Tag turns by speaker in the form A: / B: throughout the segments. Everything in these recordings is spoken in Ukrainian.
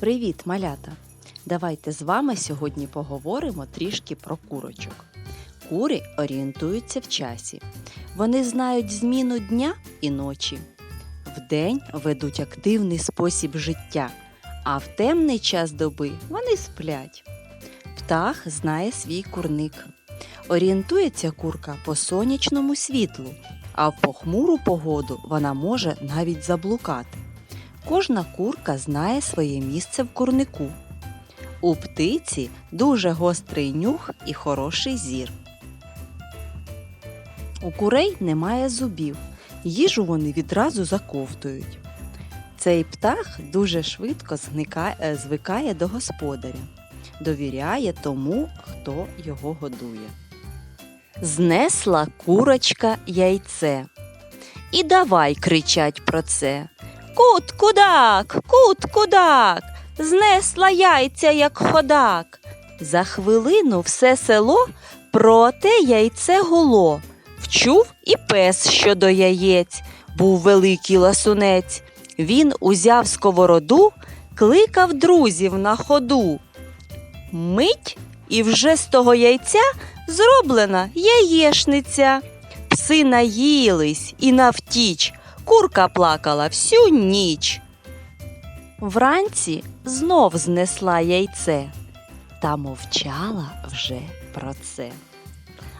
A: Привіт, малята! Давайте з вами сьогодні поговоримо трішки про курочок. Кури орієнтуються в часі. Вони знають зміну дня і ночі. Вдень ведуть активний спосіб життя, а в темний час доби вони сплять. Птах знає свій курник. Орієнтується курка по сонячному світлу, а в похмуру погоду вона може навіть заблукати. Кожна курка знає своє місце в курнику. У птиці дуже гострий нюх і хороший зір. У курей немає зубів, їжу вони відразу заковтують. Цей птах дуже швидко зникає, е, звикає до господаря, довіряє тому, хто його годує. Знесла курочка яйце. І давай кричать про це. Кут кудак, кут кудак, знесла яйця, як ходак. За хвилину все село про те яйце гуло. Вчув і пес щодо яєць, був великий ласунець. Він узяв сковороду, кликав друзів на ходу. Мить і вже з того яйця зроблена яєшниця. Пси наїлись і навтіч, курка плакала всю ніч. Вранці знов знесла яйце та мовчала вже про це.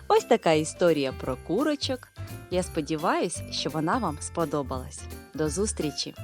A: Ось така історія про курочок. Я сподіваюся, що вона вам сподобалась. До зустрічі!